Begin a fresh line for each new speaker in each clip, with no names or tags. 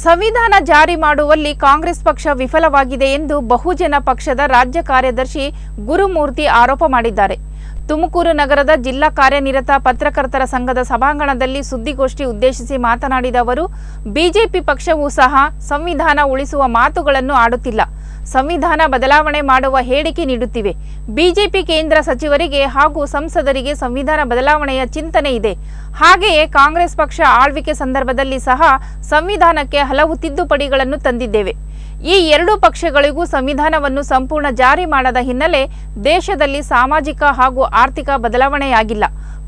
ಸಂವಿಧಾನ ಜಾರಿ ಮಾಡುವಲ್ಲಿ ಕಾಂಗ್ರೆಸ್ ಪಕ್ಷ ವಿಫಲವಾಗಿದೆ ಎಂದು ಬಹುಜನ ಪಕ್ಷದ ರಾಜ್ಯ ಕಾರ್ಯದರ್ಶಿ ಗುರುಮೂರ್ತಿ ಆರೋಪ ಮಾಡಿದ್ದಾರೆ. ತುಮಕೂರು ನಗರದ ಜಿಲ್ಲಾ ಕಾರ್ಯನಿರತ ಪತ್ರಕರ್ತರ ಸಂಘದ ಸಭಾಂಗಣದಲ್ಲಿ ಸುದ್ದಿಗೋಷ್ಠಿ ಉದ್ದೇಶಿಸಿ ಮಾತನಾಡಿದ ಅವರು, ಬಿಜೆಪಿ ಪಕ್ಷವೂ ಸಹ ಸಂವಿಧಾನ ಉಳಿಸುವ ಮಾತುಗಳನ್ನು ಆಡುತ್ತಿಲ್ಲ. ಸಂವಿಧಾನ ಬದಲಾವಣೆ ಮಾಡುವ ಹೇಳಿಕೆ ನೀಡುತ್ತಿವೆ. ಬಿಜೆಪಿ ಕೇಂದ್ರ ಸಚಿವರಿಗೆ ಹಾಗೂ ಸಂಸದರಿಗೆ ಸಂವಿಧಾನ ಬದಲಾವಣೆಯ ಚಿಂತನೆ ಇದೆ. ಹಾಗೆಯೇ ಕಾಂಗ್ರೆಸ್ ಪಕ್ಷ ಆಳ್ವಿಕೆ ಸಂದರ್ಭದಲ್ಲಿ ಸಹ ಸಂವಿಧಾನಕ್ಕೆ ಹಲವು ತಿದ್ದುಪಡಿಗಳನ್ನು ತಂದಿದ್ದೇವೆ. ಈ ಎರಡೂ ಪಕ್ಷಗಳಿಗೂ ಸಂವಿಧಾನವನ್ನು ಸಂಪೂರ್ಣ ಜಾರಿ ಮಾಡದ ಹಿನ್ನೆಲೆ ದೇಶದಲ್ಲಿ ಸಾಮಾಜಿಕ ಹಾಗೂ ಆರ್ಥಿಕ ಬದಲಾವಣೆಯಾಗಿಲ್ಲ.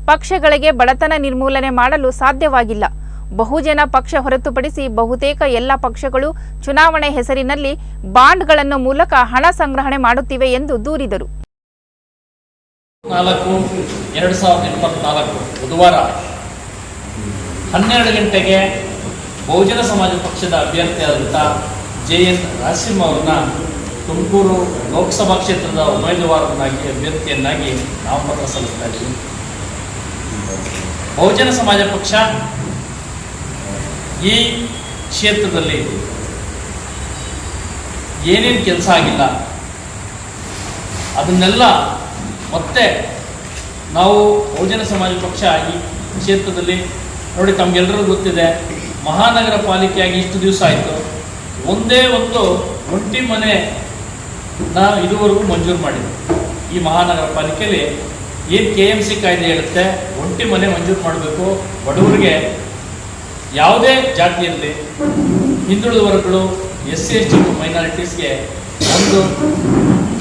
ಪಕ್ಷಗಳಿಗೆ ಬಡತನ ನಿರ್ಮೂಲನೆ ಮಾಡಲು ಸಾಧ್ಯವಾಗಿಲ್ಲ. ಬಹುಜನ ಪಕ್ಷ ಹೊರತುಪಡಿಸಿ ಬಹುತೇಕ ಎಲ್ಲ ಪಕ್ಷಗಳು ಚುನಾವಣೆ ಹೆಸರಿನಲ್ಲಿ ಬಾಂಡ್ಗಳನ್ನು ಮೂಲಕ ಹಣ ಸಂಗ್ರಹಣೆ ಮಾಡುತ್ತಿವೆ ಎಂದು ದೂರಿದರು.
ನಾಲ್ಕು, ಎರಡು ಸಾವಿರದ ಇಪ್ಪತ್ನಾಲ್ಕು ಬುಧವಾರ ಹನ್ನೆರಡು ಗಂಟೆಗೆ ಬಹುಜನ ಸಮಾಜ ಪಕ್ಷದ ಅಭ್ಯರ್ಥಿಯಾದಂಥ ಜೆ ಎನ್ ರಾಸಿಮ್ ಅವ್ರನ್ನ ತುಮಕೂರು ಲೋಕಸಭಾ ಕ್ಷೇತ್ರದ ಉಮೇದುವಾರನಾಗಿ ಅಭ್ಯರ್ಥಿಯನ್ನಾಗಿ ನಾಮಪತ್ರ ಸಲ್ಲಿಸ್ತಾ ಇದ್ದೀವಿ ಬಹುಜನ ಸಮಾಜ ಪಕ್ಷ ಈ ಕ್ಷೇತ್ರದಲ್ಲಿ ಏನೇನು ಕೆಲಸ ಆಗಿಲ್ಲ, ಅದನ್ನೆಲ್ಲ ಮತ್ತೆ ನಾವು ಬಹುಜನ ಸಮಾಜ ಪಕ್ಷ ಈ ಕ್ಷೇತ್ರದಲ್ಲಿ ನೋಡಿ ತಮಗೆಲ್ಲರಿಗೂ ಗೊತ್ತಿದೆ, ಮಹಾನಗರ ಪಾಲಿಕೆಯಾಗಿ ಇಷ್ಟು ದಿವಸ ಆಯಿತು. ಒಂದೇ ಒಂದು ಒಂಟಿ ಮನೆ ನಾವು ಇದುವರೆಗೂ ಮಂಜೂರು ಮಾಡಿದೆ ಈ ಮಹಾನಗರ ಪಾಲಿಕೆಯಲ್ಲಿ ಏನು ಕೆ ಎಂ ಸಿ ಕಾಯ್ದೆ ಹೇಳುತ್ತೆ, ಒಂಟಿ ಮನೆ ಮಂಜೂರು ಮಾಡಬೇಕು, ಬಡವರಿಗೆ ಯಾವುದೇ ಜಾತಿಯಲ್ಲಿ ಹಿಂದುಳಿದ ವರ್ಗಗಳು ಎಸ್ ಸಿ ಎಸ್ ಟಿ ಮೈನಾರಿಟೀಸ್ಗೆ ಒಂದು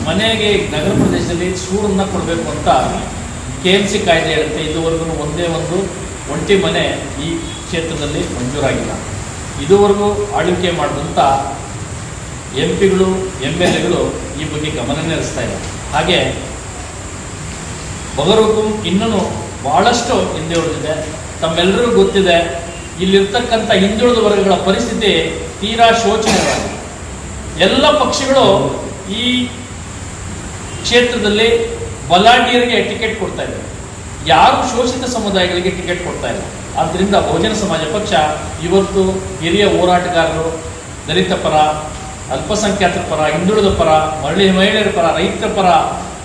ಮನೆಗೆ ನಗರ ಪ್ರದೇಶದಲ್ಲಿ ಸೂರನ್ನ ಕೊಡಬೇಕು ಅಂತ ಕೆ ಎಂ ಸಿ ಕಾಯ್ದೆ ಹೇಳುತ್ತೆ. ಇದುವರೆಗೂ ಒಂದೇ ಒಂದು ಒಂಟಿ ಮನೆ ಈ ಕ್ಷೇತ್ರದಲ್ಲಿ ಮಂಜೂರಾಗಿಲ್ಲ. ಇದುವರೆಗೂ ಆಳ್ವಿಕೆ ಮಾಡಿದಂಥ ಎಂ ಪಿಗಳು ಎಂ ಎಲ್ ಎಗಳು ಈ ಬಗ್ಗೆ ಗಮನ ಹರಿಸ್ತಾ ಇಲ್ಲ. ಹಾಗೆ ಬಗರುಕು ಇನ್ನೂ ಭಾಳಷ್ಟು ಹಿಂದೆ ಉಳಿದಿದೆ. ತಮ್ಮೆಲ್ಲರಿಗೂ ಗೊತ್ತಿದೆ ಇಲ್ಲಿರ್ತಕ್ಕಂಥ ಹಿಂದುಳಿದ ವರ್ಗಗಳ ಪರಿಸ್ಥಿತಿ ತೀರಾ ಶೋಚನೀಯವಾಗಿದೆ. ಎಲ್ಲ ಪಕ್ಷಗಳು ಈ ಕ್ಷೇತ್ರದಲ್ಲಿ ಬಲಾಢ್ಯರಿಗೆ ಟಿಕೆಟ್ ಕೊಡ್ತಾ ಇದೆ ಯಾರು ಶೋಷಿತ ಸಮುದಾಯಗಳಿಗೆ ಟಿಕೆಟ್ ಕೊಡ್ತಾ ಇಲ್ಲ. ಆದ್ದರಿಂದ ಬಹುಜನ ಸಮಾಜ ಪಕ್ಷ ಇವತ್ತು ಹಿರಿಯ ಹೋರಾಟಗಾರರು, ದಲಿತ ಪರ, ಅಲ್ಪಸಂಖ್ಯಾತರ ಪರ, ಹಿಂದುಳಿದ ಪರ ಮರಳಿ ಮಹಿಳೆಯರ ಪರ, ರೈತರ ಪರ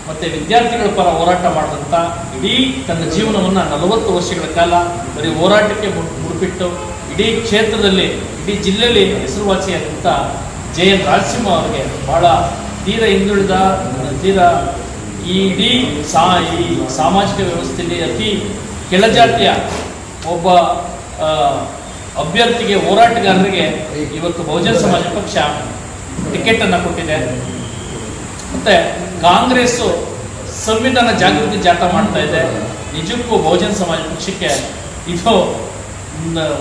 ಮತ್ತು ವಿದ್ಯಾರ್ಥಿಗಳ ಪರ ಹೋರಾಟ ಮಾಡಿದಂಥ ಇಡೀ ತನ್ನ ಜೀವನವನ್ನು ನಲವತ್ತು ವರ್ಷಗಳ ಕಾಲ ಬರೀ ಹೋರಾಟಕ್ಕೆ ಮುಡಿಪಿಟ್ಟು ಇಡೀ ಕ್ಷೇತ್ರದಲ್ಲಿ, ಇಡೀ ಜಿಲ್ಲೆಯಲ್ಲಿ ಹೆಸರುವಾಸಿಯಾದಂಥ ಜೆ ಎನ್ ರಾಜಸಿಂಹ ಅವರಿಗೆ ಬಹಳ ತೀರ ಹಿಂದುಳಿದ ತೀರ ಈ ಇಡೀ ಸಾ ಈ ಸಾಮಾಜಿಕ ವ್ಯವಸ್ಥೆಯಲ್ಲಿ ಅತಿ ಕೆಳಜಾತಿಯ ಒಬ್ಬ ಅಭ್ಯರ್ಥಿಗೆ, ಹೋರಾಟಗಾರರಿಗೆ ಇವತ್ತು ಬಹುಜನ ಸಮಾಜ ಪಕ್ಷ ಟಿಕೆಟನ್ನು ಕೊಟ್ಟಿದೆ. ಮತ್ತೆ ಕಾಂಗ್ರೆಸ್ಸು ಸಂವಿಧಾನ ಜಾಗೃತಿ ಜಾಥಾ ಮಾಡ್ತಾ ಇದೆ. ನಿಜಕ್ಕೂ ಬಹುಜನ ಸಮಾಜ ಪಕ್ಷಕ್ಕೆ ಇದು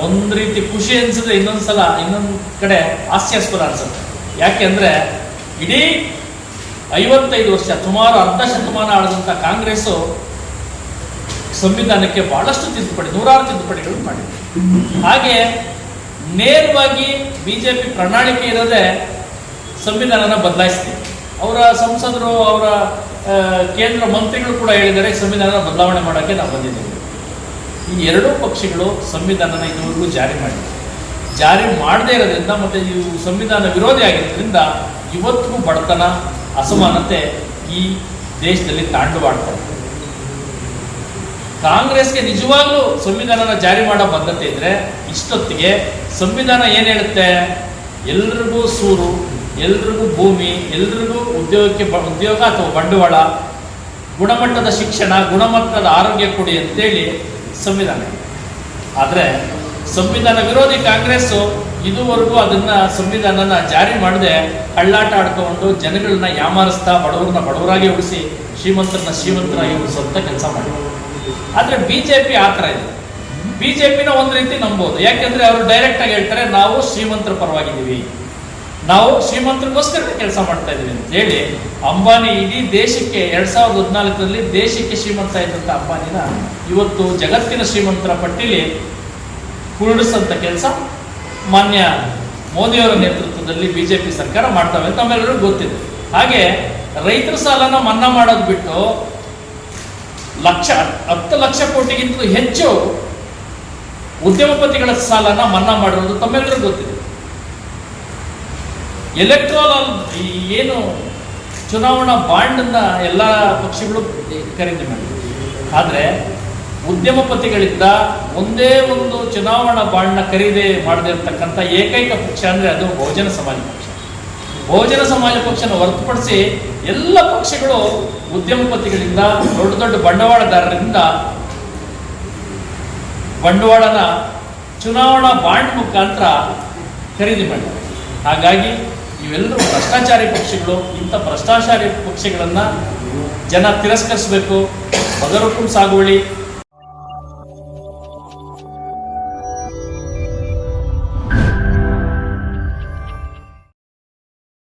ಒಂದು- ರೀತಿ ಖುಷಿ ಅನಿಸಿದ್ರೆ ಇನ್ನೊಂದು ಸಲ ಇನ್ನೊಂದು ಕಡೆ ಹಾಸ್ಯಾಸ್ಪದ ಅನ್ಸುತ್ತೆ. ಯಾಕೆಂದ್ರೆ ಇಡೀ ಐವತ್ತೈದು ವರ್ಷ, ಸುಮಾರು ಅರ್ಧ ಶತಮಾನ ಆಳಿದಂಥ ಕಾಂಗ್ರೆಸ್ಸು ಸಂವಿಧಾನಕ್ಕೆ ಬಹಳಷ್ಟು ತಿದ್ದುಪಡಿ, ನೂರಾರು ತಿದ್ದುಪಡಿಗಳನ್ನು ಮಾಡಿದೆ. ಹಾಗೆ ನೇರವಾಗಿ ಬಿಜೆಪಿ ಪ್ರಣಾಳಿಕೆ ಇರೋದೇ ಸಂವಿಧಾನನ ಬದಲಾಯಿಸ್ತೀವಿ ಅವರ ಸಂಸದರು, ಅವರ ಕೇಂದ್ರ ಮಂತ್ರಿಗಳು ಕೂಡ ಹೇಳಿದ್ದಾರೆ, ಸಂವಿಧಾನ ಬದಲಾವಣೆ ಮಾಡೋಕ್ಕೆ ನಾವು ಬಂದಿದ್ದೇವೆ. ಈ ಎರಡೂ ಪಕ್ಷಗಳು ಸಂವಿಧಾನನ ಇದುವರೆಗೂ ಜಾರಿ ಮಾಡಿದೆ ಜಾರಿ ಮಾಡದೇ ಇರೋದ್ರಿಂದ ಮತ್ತು ಇವು ಸಂವಿಧಾನ ವಿರೋಧಿ ಆಗಿರೋದ್ರಿಂದ ಇವತ್ತಿಗೂ ಬಡತನ, ಅಸಮಾನತೆ ಈ ದೇಶದಲ್ಲಿ ತಾಂಡವಾಡ್ತಾರೆ ಕಾಂಗ್ರೆಸ್ಗೆ ನಿಜವಾಗ್ಲೂ ಸಂವಿಧಾನನ ಜಾರಿ ಮಾಡೋ ಬದ್ಧತೆ ಇದ್ರೆ ಇಷ್ಟೊತ್ತಿಗೆ ಸಂವಿಧಾನ ಏನು ಹೇಳುತ್ತೆ? ಎಲ್ರಿಗೂ ಸೂರು ಎಲ್ರಿಗೂ ಭೂಮಿ, ಎಲ್ರಿಗೂ ಉದ್ಯೋಗಕ್ಕೆ ಉದ್ಯೋಗ ಅಥವಾ ಬಂಡವಾಳ, ಗುಣಮಟ್ಟದ ಶಿಕ್ಷಣ, ಗುಣಮಟ್ಟದ ಆರೋಗ್ಯ ಕೊಡಿ ಅಂತೇಳಿ ಸಂವಿಧಾನ. ಆದರೆ ಸಂವಿಧಾನ ವಿರೋಧಿ ಕಾಂಗ್ರೆಸ್ಸು ಇದುವರೆಗೂ ಅದನ್ನ ಸಂವಿಧಾನನ ಜಾರಿ ಮಾಡದೆ ಕಳ್ಳಾಟ ಆಡ್ಕೊಂಡು ಜನಗಳನ್ನ ಯಾಮಾರಿಸ್ತಾ ಬಡವರನ್ನ ಬಡವರಾಗಿ ಉಳಿಸಿ, ಶ್ರೀಮಂತರನ್ನ ಶ್ರೀಮಂತರಾಗಿ ಉಳಿಸುವಂತ ಕೆಲಸ ಮಾಡಿ ಆದರೆ ಬಿ ಜೆ ಪಿ ಆ ಥರ ಇದೆ ಬಿ ಜೆ ಪಿನ ಒಂದು ರೀತಿ ನಂಬೋದು. ಯಾಕೆಂದ್ರೆ ಅವರು ಡೈರೆಕ್ಟ್ ಆಗಿ ಹೇಳ್ತಾರೆ, ನಾವು ಶ್ರೀಮಂತರ ಪರವಾಗಿದ್ದೀವಿ. ನಾವು ಶ್ರೀಮಂತರಿಗೋಸ್ಕರ ಕೆಲಸ ಮಾಡ್ತಾ ಇದ್ದೀವಿ ಅಂತ ಹೇಳಿ ಅಂಬಾನಿ ಇಡೀ ದೇಶಕ್ಕೆ ಎರಡ್ ಸಾವಿರದ ಹದಿನಾಲ್ಕರಲ್ಲಿ ದೇಶಕ್ಕೆ ಶ್ರೀಮಂತ ಇದ್ದಂಥ ಅಂಬಾನಿನ ಇವತ್ತು ಜಗತ್ತಿನ ಶ್ರೀಮಂತರ ಪಟ್ಟಿಲಿ ಕುರುಡಿಸಂತ ಕೆಲಸ ಮಾನ್ಯ ಮೋದಿಯವರ ನೇತೃತ್ವದಲ್ಲಿ ಬಿಜೆಪಿ ಸರ್ಕಾರ ಮಾಡ್ತವೆ ಅಂತ ನಮ್ಮೆಲ್ಲರಿಗೂ ಗೊತ್ತಿದೆ. ಹಾಗೆ ರೈತರ ಸಾಲನ ಮನ್ನಾ ಮಾಡೋದು ಬಿಟ್ಟು ಲಕ್ಷ, ಹತ್ತು ಲಕ್ಷ ಕೋಟಿಗಿಂತಲೂ ಹೆಚ್ಚು ಉದ್ಯಮಪತಿಗಳ ಸಾಲನ ಮನ್ನಾ ಮಾಡಿರೋದು ತಮ್ಮೆಲ್ಲರಿಗೂ ಗೊತ್ತಿದೆ. ಎಲೆಕ್ಟ್ರೋಲ್ ಏನು ಚುನಾವಣಾ ಬಾಂಡನ್ನು ಎಲ್ಲ ಪಕ್ಷಗಳು ಖರೀದಿ ಮಾಡಿವೆ ಆದರೆ ಉದ್ಯಮಪತಿಗಳಿಂದ ಒಂದೇ ಒಂದು ಚುನಾವಣಾ ಬಾಂಡ್ನ ಖರೀದಿ ಮಾಡದೇ ಏಕೈಕ ಪಕ್ಷ ಅಂದರೆ ಅದು ಬಹುಜನ ಸಮಾಜ ಪಕ್ಷ. ಬಹುಜನ ಸಮಾಜ ಪಕ್ಷನ ಹೊರತುಪಡಿಸಿ ಎಲ್ಲ ಪಕ್ಷಗಳು ಉದ್ಯಮಪತಿಗಳಿಂದ ದೊಡ್ಡ ದೊಡ್ಡ ಬಂಡವಾಳದಾರರಿಂದ ಬಂಡವಾಳನ ಚುನಾವಣಾ ಬಾಂಡ್ ಮುಖಾಂತರ ಖರೀದಿ ಮಾಡಿದ್ದಾರೆ. ಹಾಗಾಗಿ ಇವೆಲ್ಲರೂ ಭ್ರಷ್ಟಾಚಾರಿ ಪಕ್ಷಗಳು ಇಂಥ ಭ್ರಷ್ಟಾಚಾರಿ ಪಕ್ಷಗಳನ್ನು ಜನ ತಿರಸ್ಕರಿಸಬೇಕು. ಬಗರುಕುಂ ಸಾಗುವಳಿ